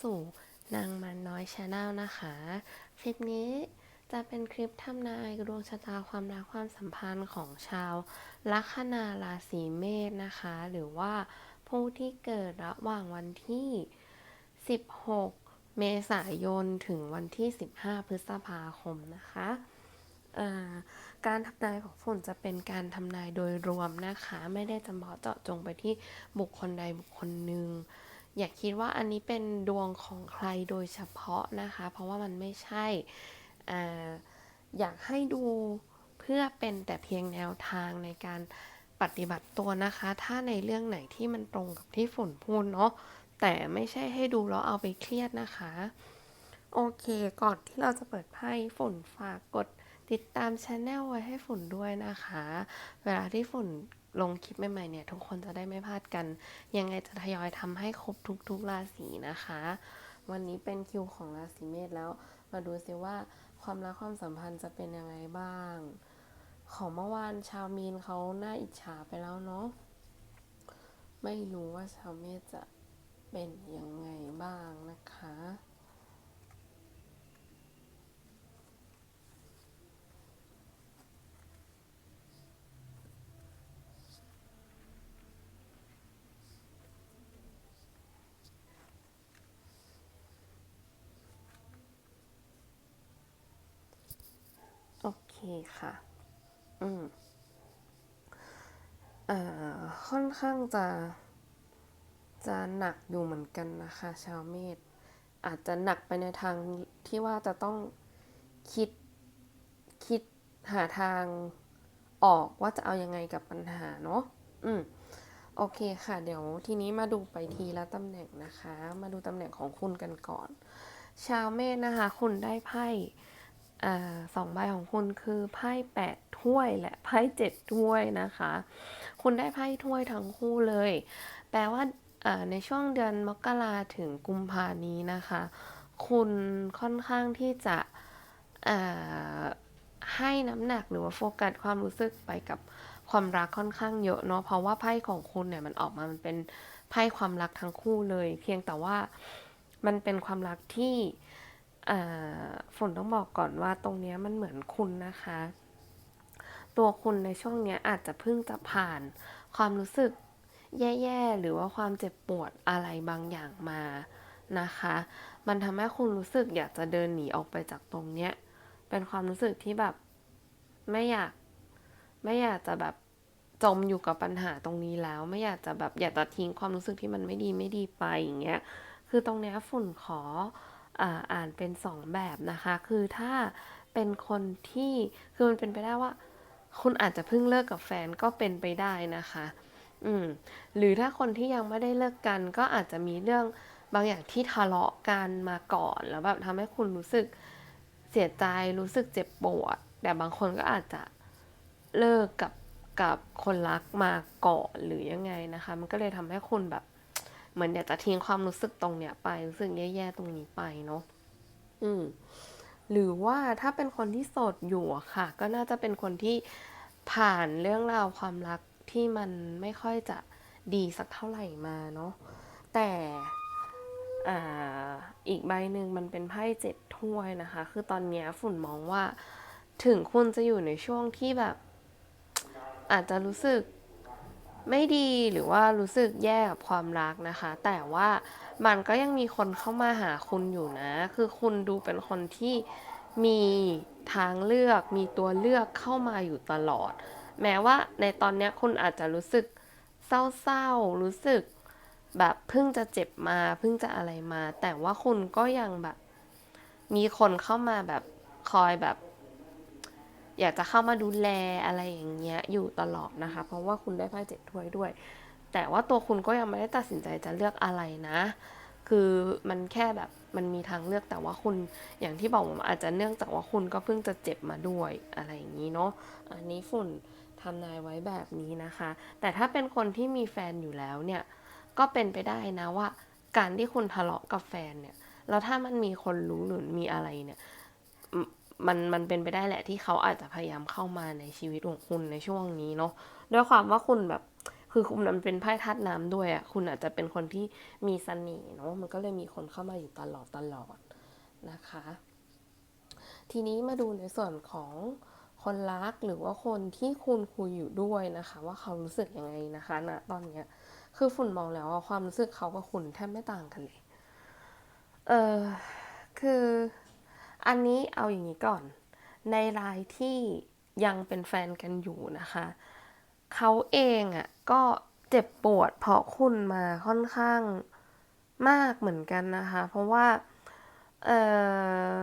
สู่นางมันน้อยชาแนลนะคะ คลิปนี้จะเป็นคลิปทำนายดวงชะตาความรักความสัมพันธ์ของชาวลัคนาราศีเมษนะคะ หรือว่าผู้ที่เกิดระหว่างวันที่ 16 เมษายนถึงวันที่ 15 พฤษภาคมนะคะการทำนายของฝนจะเป็นการทำนายโดยรวมนะคะ ไม่ได้จำเพาะเจาะจงไปที่บุคคลใดบุคคลหนึ่ง อย่าคิดว่าอันนี้เป็นดวงของใครโดยเฉพาะนะคะ เพราะว่ามันไม่ใช่อ่อยากให้ดูเพื่อเป็นแต่เพียงแนวทางในการปฏิบัติตัวนะคะ ถ้าในเรื่องไหนที่มันตรงกับที่ฝนพูดเนาะแต่ไม่ใช่ให้ดูแล้วเอาไปเครียดนะคะ โอเค ก่อนที่เราจะเปิดไพ่ฝนฝากกดติดตามช anel ไว้ให้ฝนด้วยนะคะ เวลาที่ฝน ลงคลิปใหม่ๆเนี่ยทุกคนจะได้ไม่พลาดกัน ยังไงจะทยอยทำให้ครบทุกๆราศีนะคะ วันนี้เป็นคิวของราศีเมษแล้ว มาดูซิว่าความรักความสัมพันธ์จะเป็นยังไงบ้าง ของเมื่อวานชาวมีนเขาหน่าอิจฉาไปแล้วเนาะไม่รู้ว่าชาวเมษจะเป็นยังไงบ้างนะคะ เคค่ะ อืมเอ่อค่อนข้างจะ จะหนักอยู่เหมือนกันนะคะ ชาวเมษอาจจะหนักไปในทางที่ว่าจะต้องคิดคิดหาทางออกว่าจะเอายังไงกับปัญหาเนาะอืมโอเคค่ะ เดี๋ยวทีนี้มาดูไปทีละตำแหน่งนะคะ มาดูตำแหน่งของคุณกันก่อน ชาวเมษนะคะ คุณได้ไพ่ อสองใบของคุณคือไพ่แปดถ้วยและไพ่เจ็ดถ้วยนะคะ คุณได้ไพ่ถ้วยทั้งคู่เลย แปลว่าในช่วงเดือนมกราถึงกุมภานี้นะคะ คุณค่อนข้างที่จะให้น้ำหนักหรือว่าโฟกัสความรู้สึกไปกับความรักค่อนข้างเยอะเนาะเพราะว่าไพ่ของคุณเนี่ยมันออกมามันเป็นไพ่ความรักทั้งคู่เลย เพียงแต่ว่ามันเป็นความรักที่ ฝนต้องบอกก่อนว่าตรงนี้มันเหมือนคุณนะคะ ตัวคุณในช่วงนี้อาจจะเพิ่งจะผ่านความรู้สึกแย่ๆ หรือว่าความเจ็บปวดอะไรบางอย่างมานะคะ มันทำให้คุณรู้สึกอยากจะเดินหนีออกไปจากตรงเนี้ย เป็นความรู้สึกที่แบบไม่อยากไม่อยากจะแบบจมอยู่กับปัญหาตรงนี้แล้ว ไม่อยากจะแบบอยากจะทิ้งความรู้สึกที่มันไม่ดีไม่ดีไปอย่างเงี้ย คือตรงเนี้ยฝุ่นขอ อ่านเป็นสองแบบนะคะ คือถ้าเป็นคนที่คือมันเป็นไปได้ว่า คุณอาจจะเพิ่งเลิกกับแฟนก็เป็นไปได้นะคะ อืมหรือถ้าคนที่ยังไม่ได้เลิกกัน ก็อาจจะมีเรื่องบางอย่างที่ทะเลาะกันมาก่อนแล้วแบบทำให้คุณรู้สึกเสียใจรู้สึกเจ็บปวด แต่บางคนก็อาจจะเลิกกับกับคนรักมาก่อนหรือยังไงนะคะ มันก็เลยทำให้คุณแบบ เหมือนอยากจะทิ้งความรู้สึกตรงเนี้ยไปรู้สึกแย่ๆตรงนี้ไปเนาะอืมหรือว่าถ้าเป็นคนที่โสดอยู่อะค่ะ ก็น่าจะเป็นคนที่ผ่านเรื่องราวความรักที่มันไม่ค่อยจะดีสักเท่าไหร่มาเนาะแต่อีกใบหนึ่งมันเป็นไพ่เจ็ดถ้วยนะคะ คือตอนนี้ฝุ่นมองว่า ถึงคุณจะอยู่ในช่วงที่แบบ อาจจะรู้สึก ไม่ดีหรือว่ารู้สึกแย่กับความรักนะคะ แต่ว่ามันก็ยังมีคนเข้ามาหาคุณอยู่นะ คือคุณดูเป็นคนที่มีทางเลือกมีตัวเลือกเข้ามาอยู่ตลอด แม้ว่าในตอนนี้คุณอาจจะรู้สึกเศร้าๆ รู้สึกแบบเพิ่งจะเจ็บมาเพิ่งจะอะไรมา แต่ว่าคุณก็ยังแบบ มีคนเข้ามาแบบคอยแบบ อยากจะเข้ามาดูแลอะไรอย่างเงี้ยอยู่ตลอดนะคะ เพราะว่าคุณได้ไพ่เจ็ดถ้วยด้วย แต่ว่าตัวคุณก็ยังไม่ได้ตัดสินใจจะเลือกอะไรนะ คือมันแค่แบบมันมีทางเลือกแต่ว่าคุณอย่างที่บอกมอาจจะเนื่องจากว่าคุณก็เพิ่งจะเจ็บมาด้วยอะไรอย่างนี้เนาะอันนี้ฝุ่นทำนายไว้แบบนี้นะคะ แต่ถ้าเป็นคนที่มีแฟนอยู่แล้วเนี่ยก็เป็นไปได้นะว่า การที่คุณทะเลาะกับแฟนเนี่ยแล้วถ้ามันมีคนรู้หรือมีอะไรเนี่ย มันมันเป็นไปได้แหละที่เขาอาจจะพยายามเข้ามาในชีวิตของคุณในช่วงนี้เนาะด้วยความว่าคุณแบบคือคุณมันเป็นไพ่ธาตุน้ำด้วยอะคุณอาจจะเป็นคนที่มีเสน่ห์เนาะมันก็เลยมีคนเข้ามาอยู่ตลอดตลอดนะคะ ทีนี้มาดูในส่วนของคนรักหรือว่าคนที่คุณคุยอยู่ด้วยนะคะ ว่าเขารู้สึกยังไงนะคะณตอนเนี้ย คือฝุ่นมองแล้วว่าความรู้สึกเขากับคุณแทบไม่ต่างกันเลย เออคือ อันนี้เอาอย่างนี้ก่อน ในรายที่ยังเป็นแฟนกันอยู่นะคะ เขาเองอะ่ะก็เจ็บปวดเพราะคุณมาค่อนข้างมากเหมือนกันนะคะ เพราะว่า เอ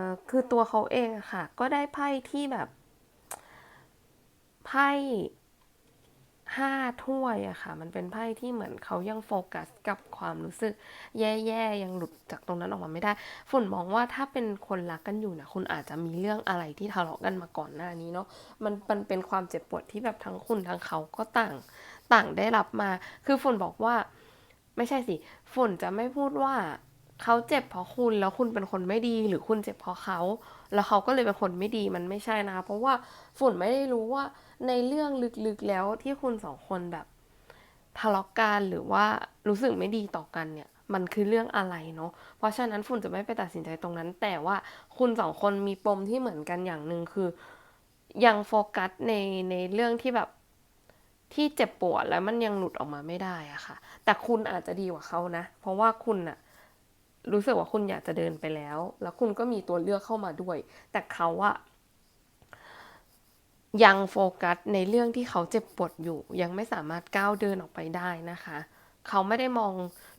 อคือตัวเขาเองอะค่ะ ก็ได้ไพ่ที่แบบไพ่ ห้าถ้วยอะค่ะ มันเป็นไพ่ที่เหมือนเขายังโฟกัสกับความรู้สึก แย่ๆ ยังหลุดจากตรงนั้นออกมาไม่ได้ ฝุ่นมองว่าถ้าเป็นคนรักกันอยู่นะคุณอาจจะมีเรื่องอะไรที่ทะเลาะกันมาก่อนหน้านี้เนาะมันมันเป็นความเจ็บปวดที่แบบทั้งคุณทั้งเขาก็ต่างต่างได้รับมา คือฝุ่นบอกว่า ไม่ใช่สิฝุ่นจะไม่พูดว่าเขาเจ็บเพราะคุณแล้วคุณเป็นคนไม่ดีหรือคุณเจ็บเพราะเขา แล้วเขาก็เลยเป็นคนไม่ดีมันไม่ใช่นะคะ เพราะว่าฝุ่นไม่ได้รู้ว่าในเรื่องลึกๆแล้วที่คุณสองคนแบบทะเลาะกันหรือว่ารู้สึกไม่ดีต่อกันเนี่ย มันคือเรื่องอะไรเนาะเพราะฉะนั้นฝุ่นจะไม่ไปตัดสินใจตรงนั้น แต่ว่าคุณสองคนมีปมที่เหมือนกันอย่างหนึ่งคือ ยังโฟกัสในในเรื่องที่แบบที่เจ็บปวดแล้วมันยังหลุดออกมาไม่ได้อะค่ะ แต่คุณอาจจะดีกว่าเขานะ เพราะว่าคุณอะ รู้สึกว่าคุณอยากจะเดินไปแล้ว แล้วคุณก็มีตัวเลือกเข้ามาด้วย แต่เขาอะยังโฟกัสในเรื่องที่เขาเจ็บปวดอยู่ ยังไม่สามารถก้าวเดินออกไปได้นะคะ เขาไม่ได้มอง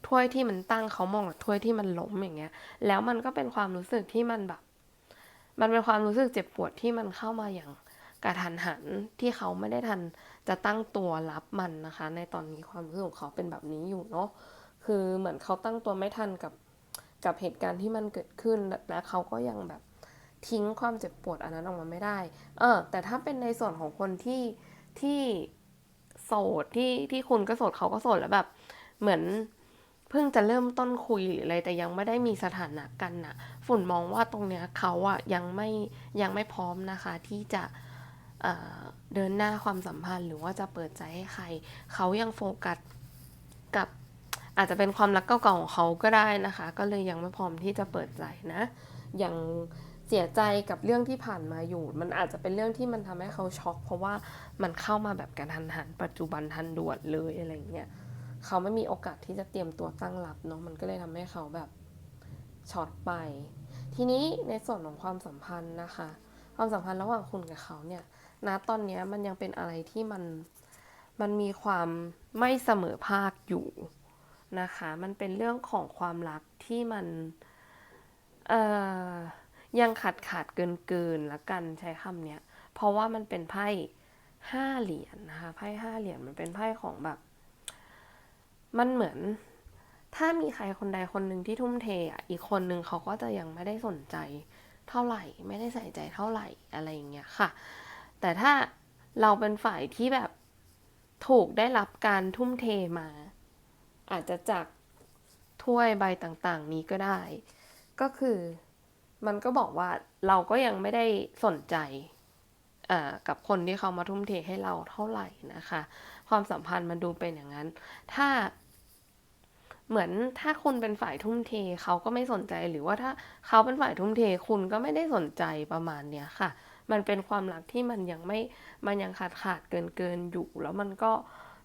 ถ้วยที่มันตั้ง เขามองถ้วยที่มันล้มอย่างเงี้ย แล้วมันก็เป็นความรู้สึกที่มันแบบ มันเป็นความรู้สึกเจ็บปวดที่มันเข้ามาอย่างกระทันหันที่เขาไม่ได้ทันจะตั้งตัวรับมันนะคะ ในตอนนี้ความรู้สึกของเขาเป็นแบบนี้อยู่เนาะคือเหมือนเขาตั้งตัวไม่ทันกับ กับเหตุการณ์ที่มันเกิดขึ้นและเขาก็ยังแบบทิ้งความเจ็บปวดอันนั้นออกมาไม่ได้ เออ แต่ถ้าเป็นในส่วนของคนที่ที่โสดที่ที่คุณก็โสดเขาก็โสดแล้วแบบ เหมือนเพิ่งจะเริ่มต้นคุยหรืออะไรแต่ยังไม่ได้มีสถานะกันนะฝุ่นมองว่าตรงเนี้ยเขาอะยังไม่ยังไม่พร้อมนะคะ ที่จะเเดินหน้าความสัมพันธ์หรือว่าจะเปิดใจให้ใคร เขายังโฟกัสกับ อาจจะเป็นความรักเก่าๆของเขาก็ได้นะคะ ก็เลยยังไม่พร้อมที่จะเปิดใจนะ ยังเสียใจกับเรื่องที่ผ่านมาอยู่ มันอาจจะเป็นเรื่องที่มันทำให้เขาช็อก เพราะว่ามันเข้ามาแบบกระทันหัน ปัจจุบันทันด่วนเลยอะไรเงี้ยเขาไม่มีโอกาสที่จะเตรียมตัวตั้งรับเนาะมันก็เลยทำให้เขาแบบช็อตไป ทีนี้ในส่วนของความสัมพันธ์นะคะ ความสัมพันธ์ระหว่างคุณกับเขาเนี่ยณตอนนี้มันยังเป็นอะไรที่มันมันมีความไม่เสมอภาคอยู่ นะคะ มันเป็นเรื่องของความรักที่มันยังขาดขาดเกินเกินละกันใช้คำเนี้ย เพราะว่ามันเป็นไพ่ห้าเหรียญนนะคะไพ่ห้าเหรียญมันเป็นไพ่ของแบบ มันเหมือน ถ้ามีใครคนใดคนหนึ่งที่ทุ่มเทอะอีกคนหนึ่งเขาก็จะยังไม่ได้สนใจเท่าไหร่ ไม่ได้ใส่ใจเท่าไหร่อะไรอย่างเงี้ยค่ะ แต่ถ้าเราเป็นฝ่ายที่แบบถูกได้รับการทุ่มเทมา อาจจะจากถ้วยใบต่างๆ นี้ก็ได้ ก็คือมันก็บอกว่าเราก็ยังไม่ได้สนใจกับคนที่เขามาทุ่มเทให้เราเท่าไหร่นะคะ ความสัมพันธ์มันดูเป็นอย่างนั้น ถ้าเหมือนถ้าคุณเป็นฝ่ายทุ่มเทเขาก็ไม่สนใจหรือว่าถ้าเขาเป็นฝ่ายทุ่มเทคุณก็ไม่ได้สนใจประมาณเนี้ยค่ะ มันเป็นความรักที่มันยังไม่มันยังขาดขาดเกินเกินอยู่ แล้วมันก็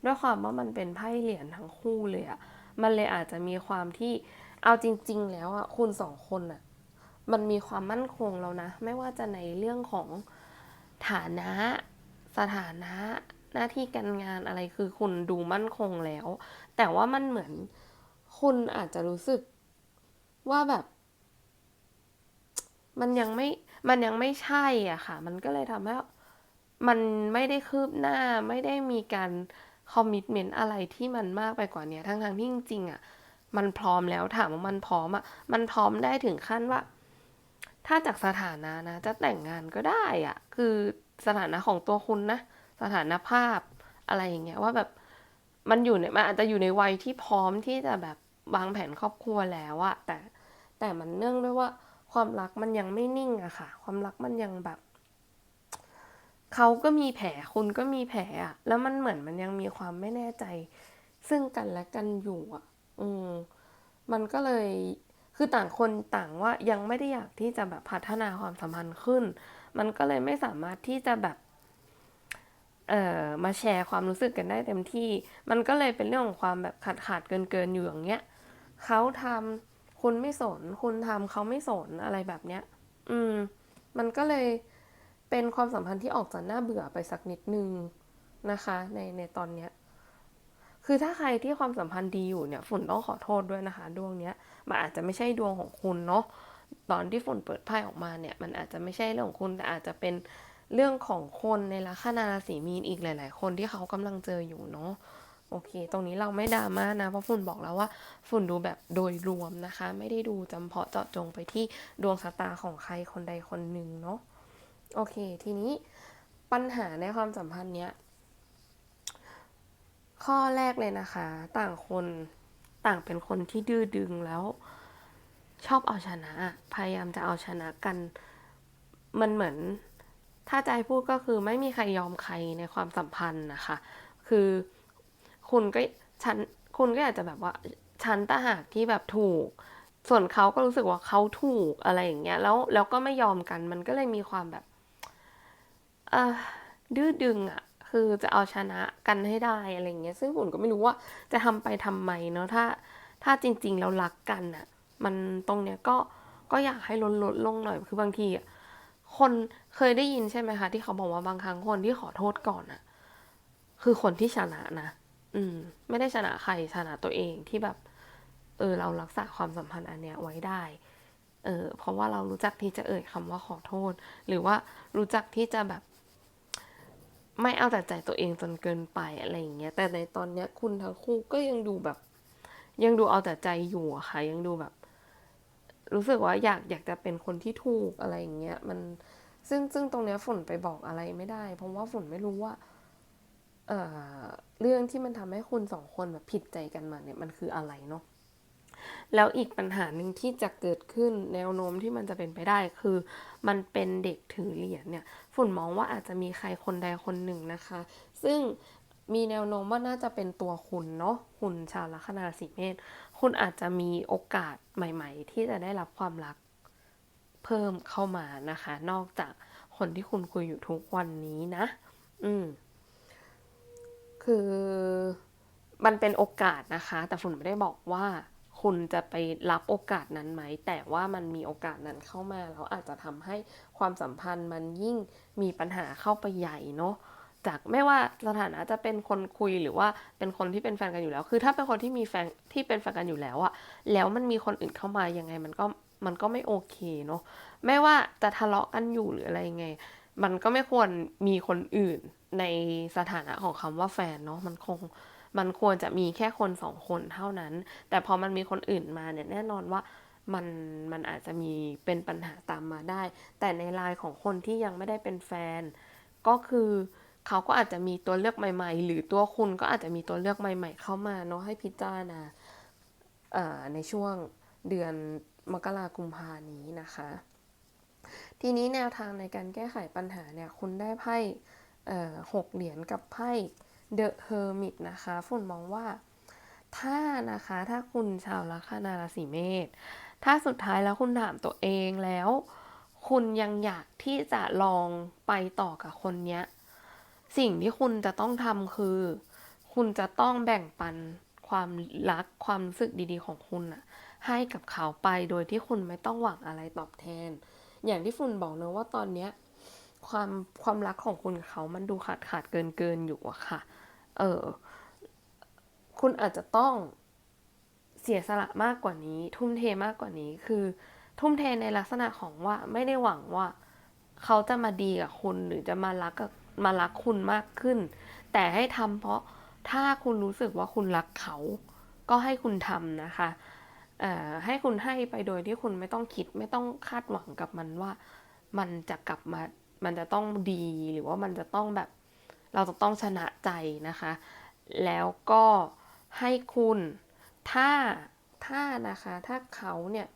ด้วยความว่ามันเป็นไพ่เหรียญทั้งคู่เลยอะมันเลยอาจจะมีความที่เอาจริง ๆ แล้วอะคุณสองคนอะมันมีความมั่นคงแล้วนะ ไม่ว่าจะในเรื่องของฐานะ สถานะหน้าที่การงานอะไรคือคุณดูมั่นคงแล้ว แต่ว่ามันเหมือนคุณอาจจะรู้สึกว่าแบบ มันยังไม่มันยังไม่ใช่อะค่ะ มันก็เลยทำให้มันไม่ได้คืบหน้าไม่ได้มีการ คอมมิชเมนต์อะไรที่มันมากไปกว่านี้ทั้งทางที่จริงๆอะมันพร้อมแล้วถามว่ามันพร้อมอะมันพร้อมได้ถึงขั้นว่า ถ้าจากสถานะนะ จะแต่งงานก็ได้อะคือสถานะของตัวคุณนะ สถานภาพอะไรอย่างเงี้ยว่าแบบมันอยู่ในมันอาจจะอยู่ในวัยที่พร้อมที่จะแบบวางแผนครอบครัวแล้วอะแต่แต่มันเนื่องด้วยว่าความรักมันยังไม่นิ่งอะค่ะ ความรักมันยังแบบ เขาก็มีแผลคุณก็มีแผลอะแล้วมันเหมือนมันยังมีความไม่แน่ใจ ซึ่งกันและกันอยู่อะอืมมันก็เลยคือต่างคนต่างว่ายังไม่ได้อยากที่จะแบบพัฒนาความสัมพันธ์ขึ้น มันก็เลยไม่สามารถที่จะแบบเอ่อมาแชร์ความรู้สึกกันได้เต็มที่ มันก็เลยเป็นเรื่องของความแบบขาดขาดเกินเกินๆอยู่อย่างเงี้ยเขาทำคุณไม่สน คุณทำเขาไม่สนอะไรแบบเนี้ย อืม มันก็เลย เป็นความสัมพันธ์ที่ออกจากน่าเบื่อไปสักนิดนึงนะคะ ในในตอนเนี้ยคือถ้าใครที่ความสัมพันธ์ดีอยู่เนี่ยฝุ่นต้องขอโทษด้วยนะคะ ดวงเนี้ยมันอาจจะไม่ใช่ดวงของคุณเนาะตอนที่ฝุ่นเปิดไพ่ออกมาเนี่ย มันอาจจะไม่ใช่เรื่องของคุณแต่อาจจะเป็นเรื่องของคนในลัคนาราศีมีนอีกหลาย ๆ คนที่เขากำลังเจออยู่เนาะโอเค ตรงนี้เราไม่ดราม่านะ เพราะฝุ่นบอกแล้วว่า ฝุ่นดูแบบโดยรวมนะคะ ไม่ได้ดูจำเพาะเจาะจงไปที่ดวงชะตาของใครคนใดคนหนึ่งเนาะ โอเค ทีนี้ปัญหาในความสัมพันธ์เนี้ย ข้อแรกเลยนะคะ ต่างคนต่างเป็นคนที่ดื้อดึงแล้ว ชอบเอาชนะ พยายามจะเอาชนะกัน มันเหมือน ถ้าใจพูดก็คือไม่มีใครยอมใครในความสัมพันธ์นะคะ คือคุณก็ฉันคุณก็อาจจะแบบว่าฉันต่างหากที่แบบถูก ส่วนเขาก็รู้สึกว่าเขาถูกอะไรอย่างเงี้ย แล้วแล้วก็ไม่ยอมกัน มันก็เลยมีความแบบ ดื้อดึงอะคือจะเอาชนะกันให้ได้อะไรเงี้ยซึ่งผมก็ไม่รู้ว่าจะทำไปทำไมเนาะถ้าถ้าจริงๆแล้วรักกันอะมันตรงเนี้ยก็ก็อยากให้ลดลดลงหน่อยคือบางทีอะคนเคยได้ยินใช่ไหมคะ ที่เขาบอกว่าบางครั้งคนที่ขอโทษก่อนอะคือคนที่ชนะนะอืม ไม่ได้ชนะใครชนะตัวเองที่แบบ เออ เรารักษาความสัมพันธ์อันเนี้ยไว้ได้เออเพราะว่าเรารู้จักที่จะเอ่ยคำว่าขอโทษ หรือว่ารู้จักที่จะแบบ ไม่เอาแต่ใจตัวเองจนเกินไปอะไรอย่างเงี้ย แต่ในตอนเนี้ยคุณทั้งคู่ก็ยังดูแบบ ยังดูเอาแต่ใจอยู่อะค่ะ ยังดูแบบ รู้สึกว่าอยากอยากจะเป็นคนที่ถูกอะไรอย่างเงี้ย มันซึ่งซึ่งตรงเนี้ยฝนไปบอกอะไรไม่ได้ เพราะว่าฝนไม่รู้ว่า เอ่อเรื่องที่มันทำให้คุณสองคนแบบผิดใจกันมาเนี่ยมันคืออะไรเนาะ แล้วอีกปัญหาหนึ่งที่จะเกิดขึ้นแนวโน้มที่มันจะเป็นไปได้ คือ มันเป็นเด็กถือเหรียญเนี่ย ฝุ่นมองว่าอาจจะมีใครคนใดคนหนึ่งนะคะ ซึ่งมีแนวโน้มว่าน่าจะเป็นตัวคุณเนาะคุณชาวลัคนาราศีเมษคุณอาจจะมีโอกาสใหม่ ๆ ที่จะได้รับความรักเพิ่มเข้ามานะคะ นอกจากคนที่คุณคุยอยู่ทุกวันนี้นะ อืม คือมันเป็นโอกาสนะคะ แต่ฝุ่นไม่ได้บอกว่า คุณจะไปรับโอกาสนั้นไหม แต่ว่ามันมีโอกาสนั้นเข้ามาแล้วอาจจะทำให้ความสัมพันธ์มันยิ่งมีปัญหาเข้าไปใหญ่เนาะจากไม่ว่าสถานะจะเป็นคนคุยหรือว่าเป็นคนที่เป็นแฟนกันอยู่แล้ว คือถ้าเป็นคนที่มีแฟนที่เป็นแฟนกันอยู่แล้วอะแล้วมันมีคนอื่นเข้ามายังไงมันก็มันก็ไม่โอเคเนาะไม่ว่าจะทะเลาะกันอยู่หรืออะไรยังไง มันก็ไม่ควรมีคนอื่นในสถานะของคำว่าแฟนเนาะมันคง มันควรจะมีแค่คนสองคนเท่านั้น แต่พอมันมีคนอื่นมาเนี่ยแน่นอนว่ามันมันอาจจะมีเป็นปัญหาตามมาได้ แต่ในไลน์ของคนที่ยังไม่ได้เป็นแฟน ก็คือเขาก็อาจจะมีตัวเลือกใหม่ ๆ หรือตัวคุณก็อาจจะมีตัวเลือกใหม่ ๆ เข้ามาเนาะให้พิจารณาในช่วงเดือนมกรากุมภานี้นะคะ ทีนี้แนวทางในการแก้ไขปัญหาเนี่ยคุณได้ไพ่หกเหรียญกับไพ่ The Hermit นะคะฝุ่นมองว่า ถ้านะคะถ้าคุณชาวลัคนาราศีเมษถ้าสุดท้ายแล้วคุณถามตัวเองแล้ว คุณยังอยากที่จะลองไปต่อกับคนเนี้ยสิ่งที่คุณจะต้องทำคือ คุณจะต้องแบ่งปันความรักความรู้สึกดีๆของคุณอะให้กับเขาไปโดยที่คุณไม่ต้องหวังอะไรตอบแทน อย่างที่ฝุ่นบอกเนะว่าตอนเนี้ย ความความรักของคุณกับเขามันดูขาดขาดเกินเกินอยู่อะค่ะ เออ คุณอาจจะต้องเสียสละมากกว่านี้ ทุ่มเทมากกว่านี้คือ ทุ่มเทในลักษณะของว่าไม่ได้หวังว่า เขาจะมาดีกับคุณหรือจะมารักกับมารักคุณมากขึ้น แต่ให้ทำเพราะถ้าคุณรู้สึกว่าคุณรักเขา ก็ให้คุณทำนะคะเอ่อให้คุณให้ไปโดยที่คุณไม่ต้องคิดไม่ต้องคาดหวังกับมันว่า มันจะกลับมา มันจะต้องดีหรือว่ามันจะต้องแบบ เราจะต้องชนะใจนะคะ แล้วก็ให้คุณถ้าถ้านะคะ ถ้าเขาเนี่ย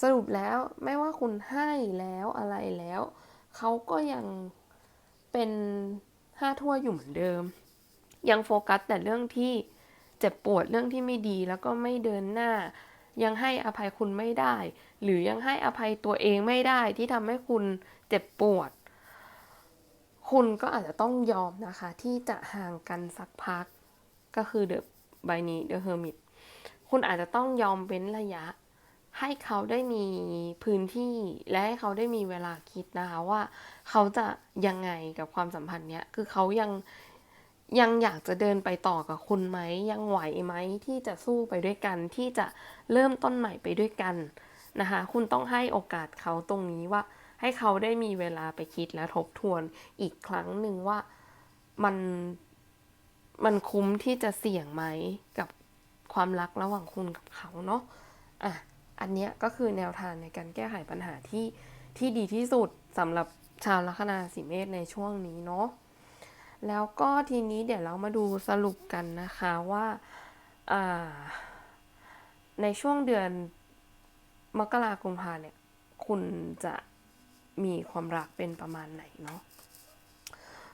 สรุปแล้วไม่ว่าคุณให้แล้วอะไรแล้ว เขาก็ยังเป็นห้าทั่วอยู่เหมือนเดิม ยังโฟกัสแต่เรื่องที่เจ็บปวดเรื่องที่ไม่ดีแล้วก็ไม่เดินหน้า ยังให้อภัยคุณไม่ได้ หรือยังให้อภัยตัวเองไม่ได้ที่ทำให้คุณ เจ็บปวด คุณก็อาจจะต้องยอมนะคะ ที่จะห่างกันสักพัก ก็คือเดอะใบนี้เดอะเฮอร์มิตคุณอาจจะต้องยอมเว้นระยะ ให้เขาได้มีพื้นที่และให้เขาได้มีเวลาคิดนะคะว่า เขาจะยังไงกับความสัมพันธ์เนี้ยคือเขายังยังอยากจะเดินไปต่อกับคุณไหม ยังไหวไหมที่จะสู้ไปด้วยกันที่จะเริ่มต้นใหม่ไปด้วยกันนะคะ คุณต้องให้โอกาสเขาตรงนี้ว่า ให้เขาได้มีเวลาไปคิดและทบทวนอีกครั้งหนึ่งว่ามันมันคุ้มที่จะเสี่ยงไหมกับความรักระหว่างคุณกับเขาเนาะอะอันเนี้ยก็คือแนวทางในการแก้ไขปัญหาที่ที่ดีที่สุดสำหรับชาวลัคนาสีเมษในช่วงนี้เนาะแล้วก็ทีนี้เดี๋ยวเรามาดูสรุปกันนะคะว่าอ่าในช่วงเดือนมกราคมกุมภาเนี่ย คุณจะ มีความรักเป็นประมาณไหนเนาะ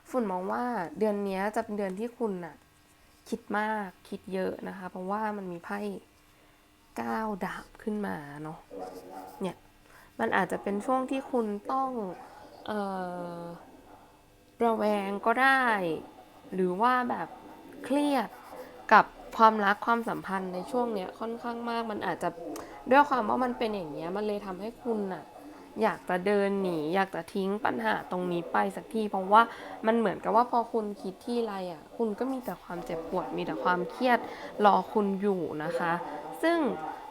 ฝุ่นมองว่าเดือนนี้จะเป็นเดือนที่คุณน่ะคิดมากคิดเยอะนะคะ เพราะว่ามันมีไพ่ก้าวดาบขึ้นมาเนาะเนี่ยมันอาจจะเป็นช่วงที่คุณต้องเอ่อระแวงก็ได้ หรือว่าแบบเครียดกับความรักความสัมพันธ์ในช่วงเนี้ยค่อนข้างมากมันอาจจะด้วยความว่ามันเป็นอย่างเงี้ยมันเลยทำให้คุณน่ะ อยากจะเดินหนี อยากจะทิ้งปัญหาตรงนี้ไปสักทีเพราะว่ามันเหมือนกับว่าพอคุณคิดที่ไรอะคุณก็มีแต่ความเจ็บปวดมีแต่ความเครียดรอคุณอยู่นะคะ ซึ่ง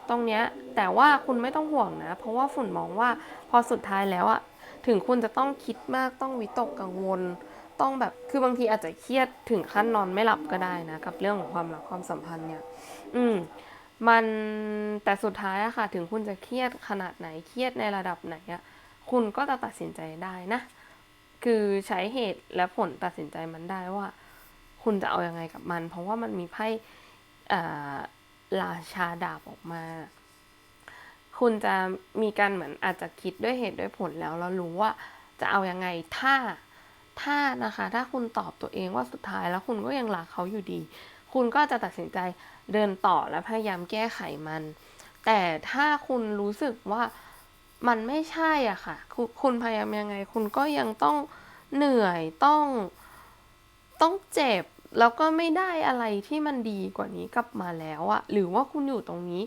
ตรงเนี้ยแต่ว่าคุณไม่ต้องห่วงนะ เพราะว่าฝุ่นมองว่าพอสุดท้ายแล้วอะถึงคุณจะต้องคิดมากต้องวิตกกังวลต้องแบบคือบางทีอาจจะเครียดถึงขั้นนอนไม่หลับก็ได้นะ กับเรื่องของความรักความสัมพันธ์เนี่ย อืม มันแต่สุดท้ายอะค่ะ ถึงคุณจะเครียดขนาดไหนเครียดในระดับไหนอะคุณก็จะตัดสินใจได้นะ คือใช้เหตุและผลตัดสินใจมันได้ว่า คุณจะเอาอยัางไงกับมัน เพราะว่ามันมีไพ่ราชาดาบออกมา คุณจะมีการเหมือนอาจจะคิดด้วยเหตุด้วยผลแล้วแล้วรู้ว่าจะเอายังไงถ้าถ้านะคะ ถ้าคุณตอบตัวเองว่าสุดท้ายแล้วคุณก็ยังรักเขาอยู่ดี คุณก็จะตัดสินใจ เดินต่อและพยายามแก้ไขมัน แต่ถ้าคุณรู้สึกว่ามันไม่ใช่อะค่ะคุณคุณพยายามยังไง คุณก็ยังต้องเหนื่อยต้องต้องเจ็บแล้วก็ไม่ได้อะไรที่มันดีกว่านี้กลับมาแล้วอะหรือว่าคุณอยู่ตรงนี้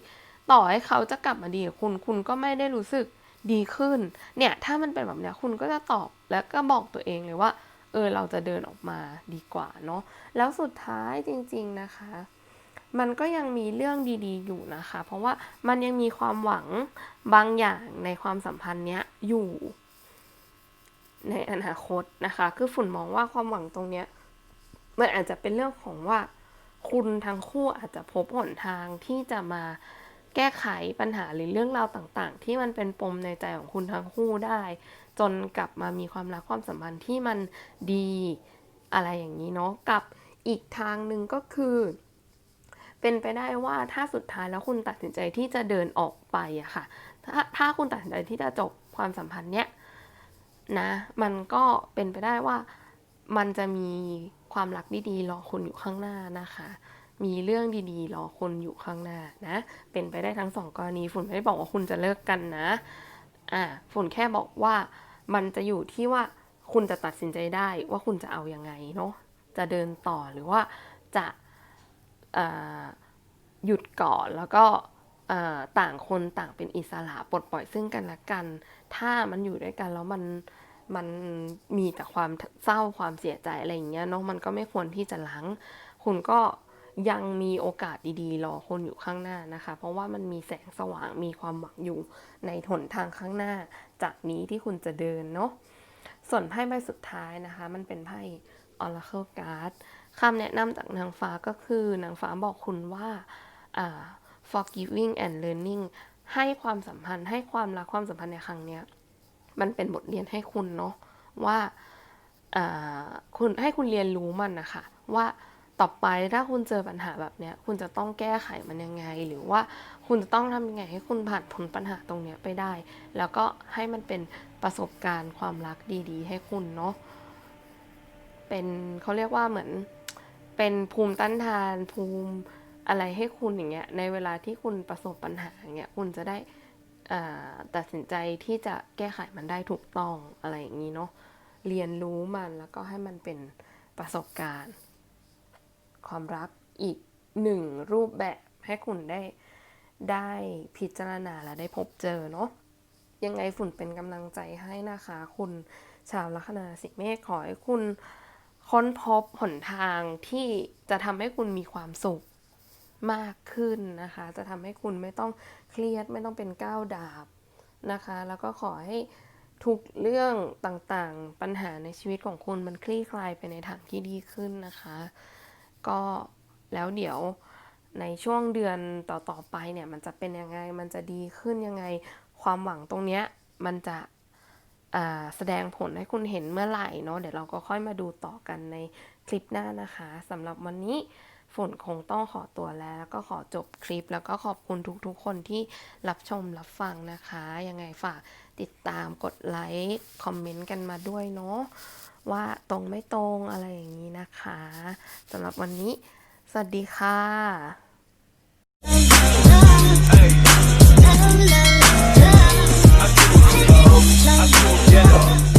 ต่อให้เขาจะกลับมาดีกับคุณ คุณก็ไม่ได้รู้สึกดีขึ้น เนี่ย ถ้ามันเป็นแบบเนี้ยคุณก็จะตอบแล้วก็บอกตัวเองเลยว่า เออเราจะเดินออกมาดีกว่าเนาะแล้วสุดท้ายจริง ๆนะคะ มันก็ยังมีเรื่องดีๆอยู่นะคะ เพราะว่ามันยังมีความหวังบางอย่างในความสัมพันธ์เนี้ยอยู่ ในอนาคตนะคะ คือฝุ่นมองว่าความหวังตรงเนี้ยมันอาจจะเป็นเรื่องของว่า คุณทั้งคู่อาจจะพบหนทางที่จะมาแก้ไขปัญหาหรือเรื่องราวต่างๆ ที่มันเป็นปมในใจของคุณทั้งคู่ได้ จนกลับมามีความรักความสัมพันธ์ที่มันดีอะไรอย่างนี้เนาะกับอีกทางหนึ่งก็คือ เป็นไปได้ว่าถ้าสุดท้ายแล้วคุณตัดสินใจที่จะเดินออกไปอะค่ะ ถ้าถ้าคุณตัดสินใจที่จะจบความสัมพันธ์เนี้ยนะ มันก็เป็นไปได้ว่ามันจะมีความรักดีๆรอคุณอยู่ข้างหน้านะคะ มีเรื่องดีๆรอคุณอยู่ข้างหน้านะ เป็นไปได้ทั้งสองกรณีฝุ่นไม่ได้บอกว่าคุณจะเลิกกันนะ อ่าฝุ่นแค่บอกว่ามันจะอยู่ที่ว่าคุณจะตัดสินใจได้ว่าคุณจะเอาอยัางไงเนาะ จะเดินต่อหรือว่าจะ หยุดก่อนแล้วก็ต่างคนต่างเป็นอิสระปลดปล่อยซึ่งกันและกัน ถ้ามันอยู่ด้วยกันแล้วมันมันมีแต่ความเศร้าความเสียใจอะไรอย่างเงี้ยเนาะมันก็ไม่ควรที่จะล้างคุณก็ยังมีโอกาสดีๆ รอคุณอยู่ข้างหน้านะคะ เพราะว่ามันมีแสงสว่างมีความหวังอยู่ในหนทางข้างหน้า จากนี้ที่คุณจะเดินเนาะส่วนไพ่ใบสุดท้ายนะคะ มันเป็นไพ่ Oracle Card คำแนะนำจากนางฟ้าก็คือนางฟ้าบอกคุณว่าอ่า forgiving and learning ให้ความสัมพันธ์ให้ความรักความสัมพันธ์ในครั้งเนี้ยมันเป็นบทเรียนให้คุณเนาะว่าอ่าคุณให้คุณเรียนรู้มันนะคะว่าต่อไปถ้าคุณเจอปัญหาแบบเนี้ยคุณจะต้องแก้ไขมันยังไง หรือว่าคุณจะต้องทำยังไงให้คุณผ่านพ้นปัญหาตรงเนี้ยไปได้ แล้วก็ให้มันเป็นประสบการณ์ความรักดีๆ ให้คุณเนาะเป็นเขาเรียกว่าเหมือน เป็นภูมิต้านทานภูมิอะไรให้คุณอย่างเงี้ยในเวลาที่คุณประสบปัญหาอย่างเงี้ยคุณจะได้อ่าตัดสินใจที่จะแก้ไขมันได้ถูกต้องอะไรอย่างนี้เนาะเรียนรู้มันแล้วก็ให้มันเป็นประสบการณ์ ความรักอีกหนึ่งรูปแบบให้คุณได้ได้พิจารณาและได้พบเจอเนาะยังไงฝุ่นเป็นกำลังใจให้นะคะ คุณชาวลัคนาสิเมษขอให้คุณ ค้นพบหนทางที่จะทำให้คุณมีความสุขมากขึ้นนะคะ จะทำให้คุณไม่ต้องเครียดไม่ต้องเป็นก้าวดาบนะคะ แล้วก็ขอให้ทุกเรื่องต่างๆ ปัญหาในชีวิตของคุณมันคลี่คลายไปในทางที่ดีขึ้นนะคะ ก็แล้วเดี๋ยวในช่วงเดือนต่อๆไปเนี่ยมันจะเป็นยังไง มันจะดีขึ้นยังไง ความหวังตรงเนี้ยมันจะ แสดงผลให้คุณเห็นเมื่อไหร่เนาะเดี๋ยวเราก็ค่อยมาดูต่อกันในคลิปหน้านะคะสำหรับวันนี้ฝนคงต้องขอตัวแล้ว แล้วก็ขอจบคลิป แล้วก็ขอบคุณทุกๆ คนที่รับชมรับฟังนะคะ ยังไงฝากติดตามกดไลค์คอมเมนต์กันมาด้วยเนาะว่าตรงไม่ตรงอะไรอย่างนี้นะคะสำหรับวันนี้ สวัสดีค่ะ yeah.